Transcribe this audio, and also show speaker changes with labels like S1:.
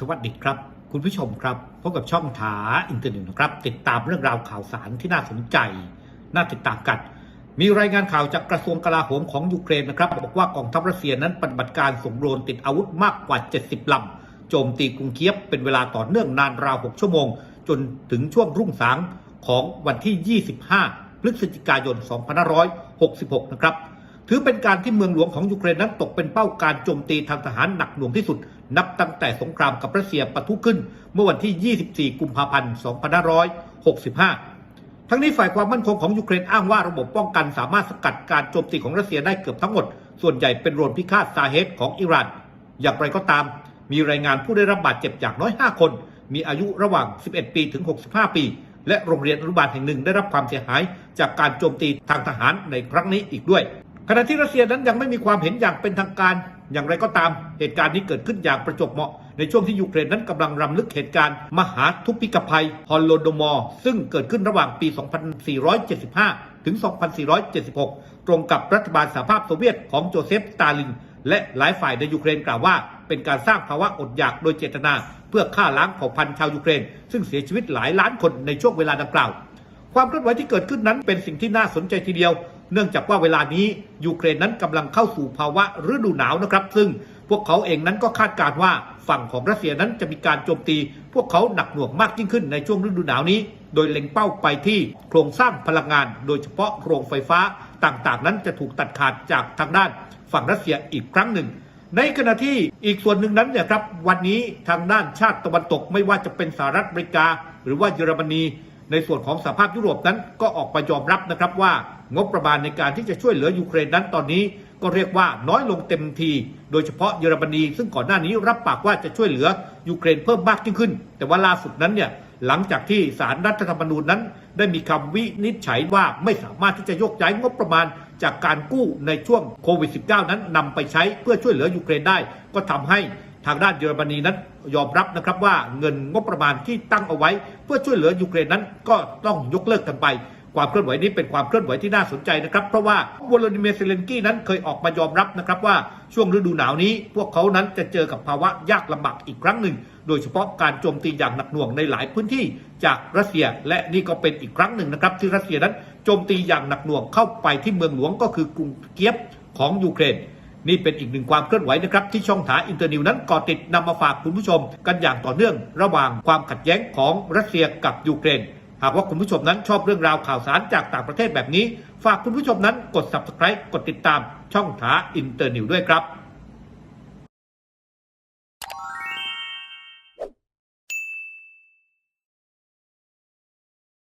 S1: สวัสดีครับ คุณผู้ชมครับพบกับช่องถาอินเทอร์เน็ตนะครับ ติดตามเรื่องราวข่าวสารที่น่าสนใจ น่าติดตามกัน มีรายงานข่าวจากกระทรวงกลาโหมของยูเครนนะครับ บอกว่ากองทัพรัสเซียนั้นปฏิบัติการส่งโดรนติดอาวุธมากกว่า 70ลำโจมตีกรุงเคียบเป็นเวลาต่อเนื่องนานราว 6 ชั่วโมง จนถึงช่วงรุ่งสางของวันที่ 25 พฤศจิกายน 2566 นะครับถือเป็นการที่เมืองหลวงของยูเครนนั้นตกเป็นเป้าการโจมตีทางทหารหนักหน่วงที่สุด นับตั้งแต่สงครามกับรัสเซียปะทุขึ้น เมื่อวันที่ 24 กุมภาพันธ์ 2565 ทั้งนี้ฝ่ายความมั่นคงของยูเครนอ้างว่าระบบป้องกันสามารถสกัดการโจมตีของรัสเซียได้เกือบทั้งหมด ส่วนใหญ่เป็นโรนพิฆาตซาเฮตของอิหร่าน อย่างไรก็ตาม มีรายงานผู้ได้รับบาดเจ็บอย่างน้อย 5 คน มีอายุระหว่าง 11 ปีถึง 65 ปี และโรงเรียนอนุบาลแห่งหนึ่งได้รับความเสียหาย จากการโจมตีทางทหารในครั้งนี้อีกด้วย ขณะที่รัสเซียนั้นยังไม่มีความเห็นอย่างเป็นทางการ อย่างไรก็ตามเหตุการณ์นี้เกิดขึ้นอย่างประจบเหมาะ ในช่วงที่ยูเครนนั้นกำลังรำลึกเหตุการณ์ มหาทุพพิกภัยฮอลโลโดมอร์ซึ่งเกิดขึ้นระหว่างปี 2475 ถึง 2476 ตรงกับรัฐบาลสหภาพโซเวียตของโจเซฟสตาลิน และหลายฝ่ายในยูเครนกล่าวว่า เป็นการสร้างภาวะอดอยากโดยเจตนา เพื่อฆ่าล้างเผ่าพันธุ์ชาวยูเครน ซึ่งเสียชีวิตหลายล้านคนในช่วงเวลาดังกล่าว ความเคลื่อนไหวที่เกิดขึ้นนั้นเป็นสิ่งที่น่าสนใจทีเดียว เนื่องจากว่าเวลานี้ยูเครนนั้นกำลังเข้าสู่ภาวะฤดูหนาวนะครับ ซึ่งพวกเขาเองนั้นก็คาดการณ์ว่าฝั่งของรัสเซียนั้นจะมีการโจมตี พวกเขาหนักหน่วงมากยิ่งขึ้นในช่วงฤดูหนาวนี้ โดยเล็งเป้าไปที่โครงสร้างพลังงาน โดยเฉพาะโรงไฟฟ้าต่างๆ นั้นจะถูกตัดขาดจากทางด้านฝั่งรัสเซียอีกครั้งหนึ่ง ในขณะที่อีกส่วนหนึ่งนั้นเนี่ยครับวันนี้ทางด้านชาติตะวันตกไม่ว่าจะเป็นสหรัฐอเมริกา หรือว่าเยอรมนี ในส่วนของสหภาพยุโรปนั้นก็ออกมายอมรับนะครับว่า งบประมาณในการที่จะช่วยเหลือยูเครนนั้นตอนนี้ ก็เรียกว่าน้อยลงเต็มที โดยเฉพาะเยอรมนี ซึ่งก่อนหน้านี้รับปากว่าจะช่วยเหลือยูเครนเพิ่มมากยิ่งขึ้น แต่ว่าล่าสุดนั้นเนี่ยหลังจากที่สารรัฐธรรมนูญนั้น ได้มีคำวินิจฉัยว่าไม่สามารถที่จะยกย้ายงบประมาณจากการกู้ในช่วงโควิด -19 นั้นนำไปใช้เพื่อช่วยเหลือยูเครนได้ ก็ทำให้ทางด้านเยอรมนีนั้นยอมรับนะครับว่าเงินงบประมาณที่ตั้งเอาไว้ เพื่อช่วยเหลือยูเครนนั้นก็ต้องยกเลิกกันไป ความเคลื่อนไหวนี้เป็นความเคลื่อนไหวที่น่าสนใจนะครับ เพราะว่าวลาดิเมียร์เซเลนกี้นั้นเคยออกมายอมรับนะครับว่าช่วงฤดูหนาวนี้ พวกเขานั้นจะเจอกับภาวะยากลำบากอีกครั้งหนึ่ง โดยเฉพาะการโจมตีอย่างหนักหน่วงในหลายพื้นที่จากรัสเซีย และนี่ก็เป็นอีกครั้งหนึ่งนะครับ ที่รัสเซียนั้นโจมตีอย่างหนักหน่วงเข้าไปที่เมืองหลวงก็คือกรุงเกียฟของยูเครนนี่เป็นอีกหนึ่งความเคลื่อนไหวนะครับ ที่ช่องถาอินเตอร์นิวนั้นก่อติดนำมาฝากคุณผู้ชม กันอย่างต่อเนื่อง ระหว่างความขัดแย้งของรัสเซียกับยูเครน หากว่าคุณผู้ชมนั้นชอบเรื่องราวข่าวสารจากต่างประเทศแบบนี้ ฝากคุณผู้ชมนั้นกด subscribe กดติดตามช่องถาอินเตอร์นิวด้วยครับ